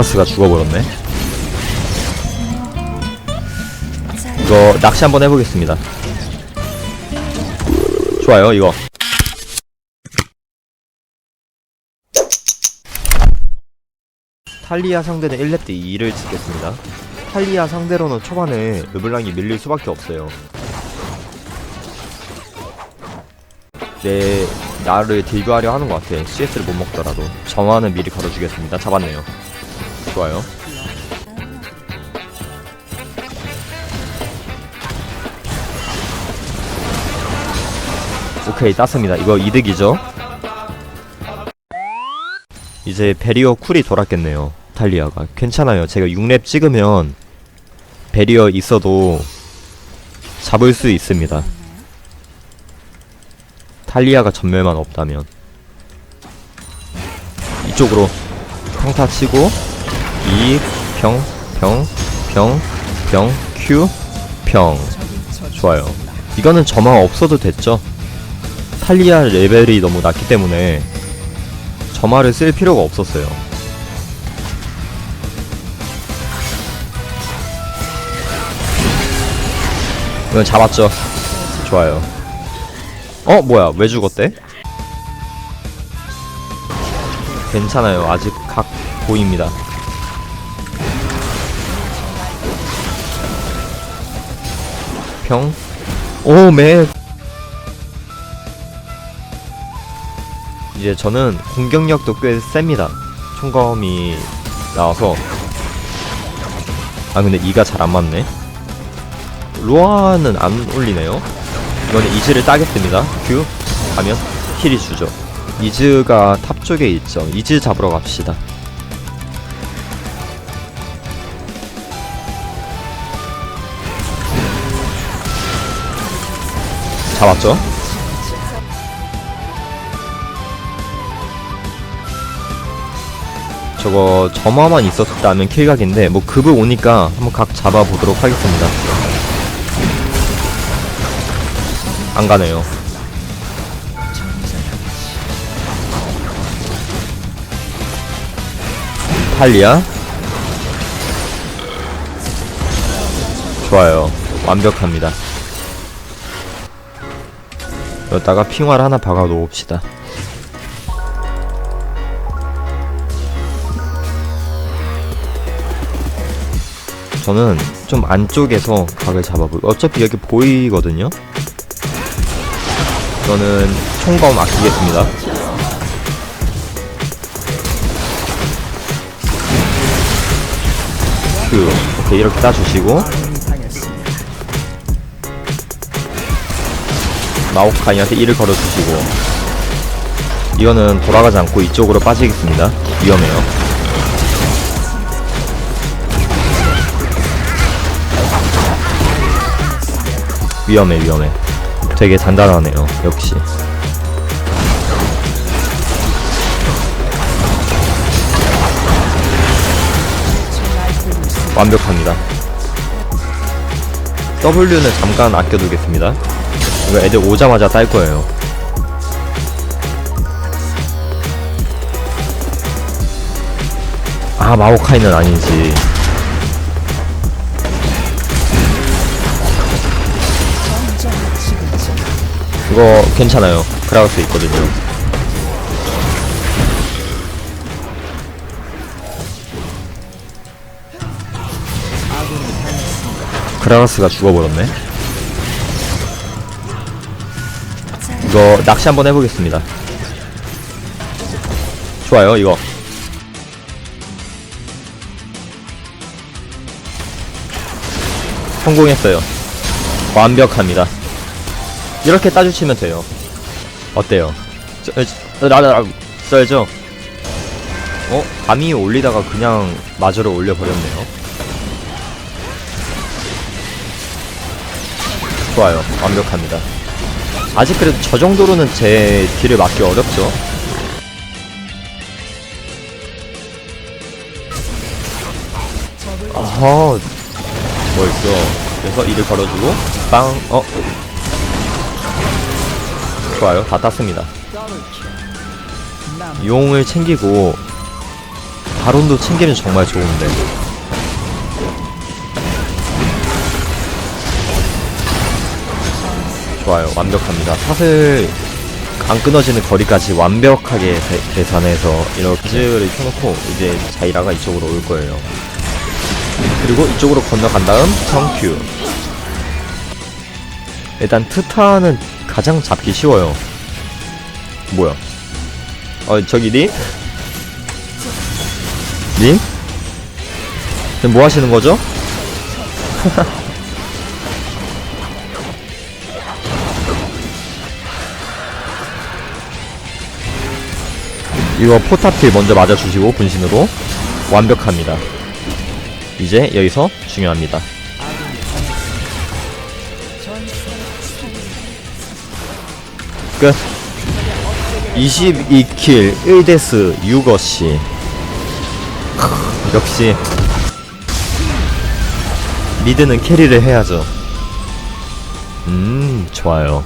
그라가스가 죽어버렸네. 이거 낚시 한번 해보겠습니다. 좋아요, 이거. 탈리아 상대는 1렙 때 2를 찍겠습니다. 탈리아 상대로는 초반에 르블랑이 밀릴 수밖에 없어요. 내 나를 딜교하려 하는 것 같아. CS를 못 먹더라도 정화는 미리 걸어주겠습니다. 잡았네요. 좋아요. 오케이 땄습니다. 이거 이득이죠? 이제 베리어 쿨이 돌았겠네요. 탈리아가 괜찮아요. 제가 6렙 찍으면 베리어 있어도 잡을 수 있습니다. 탈리아가 전멸만 없다면 이쪽으로 평타 치고 이 평 평 평 평 큐 평 좋아요. 이거는 점화 없어도 됐죠. 탈리아 레벨이 너무 낮기 때문에 점화를 쓸 필요가 없었어요. 이건 잡았죠. 좋아요. 어 뭐야 왜 죽었대? 괜찮아요 아직 각 보입니다 평 오메 이제 저는 공격력도 꽤 셉니다 총검이 나와서 아 근데 이가 잘 안 맞네 로아는 안 올리네요 이거는 이즈를 따겠습니다. 큐 가면 힐이 주죠. 이즈가 탑 쪽에 있죠. 이즈 잡으러 갑시다. 잡았죠? 저거 점화만 있었다면 킬각인데 뭐 급을 오니까 한번 각 잡아보도록 하겠습니다. 안 가네요. 탈리아. 좋아요. 완벽합니다. 여기다가 핑화를 하나 박아 놓읍시다. 저는 좀 안쪽에서 각을 잡아볼 어차피 여기 보이거든요? 저는 총검 아끼겠습니다. 그 오케이 이렇게 따주시고 마오카이한테 이를 걸어주시고 이거는 돌아가지 않고 이쪽으로 빠지겠습니다. 위험해요. 위험해 위험해. 되게 단단하네요. 역시. 완벽합니다. W는 잠깐 아껴두겠습니다. 이거 애들 오자마자 딸 거예요. 아, 마오카이는 아니지. 이거 괜찮아요. 그라우스 있거든요. 그라가스가 죽어버렸네. 이거 낚시 한번 해보겠습니다. 좋아요, 이거. 성공했어요. 완벽합니다. 이렇게 따주시면 돼요. 어때요? 써야죠. 어? 감이 올리다가 그냥 마저를 올려버렸네요. 좋아요. 완벽합니다. 아직 그래도 저 정도로는 제 딜을 맞기 어렵죠. 아하, 멋있어. 그래서 이를 걸어주고, 빵, 어, 좋아요. 다 땄습니다. 용을 챙기고 바론도 챙기면 정말 좋은데 좋아요 완벽합니다 탓을 안 끊어지는 거리까지 완벽하게 대- 계산해서 이렇게를 켜놓고 이제 자이라가 이쪽으로 올 거예요 그리고 이쪽으로 건너간 다음 청큐 일단 트타는 가장 잡기 쉬워요 뭐야 어 저기 님? 님? 지금 뭐 하시는 거죠? 이거 포탑킬 먼저 맞아주시고 분신으로 완벽합니다. 이제 여기서 중요합니다. 끝. 22킬 1데스 6어시 역시 미드는 캐리를 해야죠. 음, 좋아요.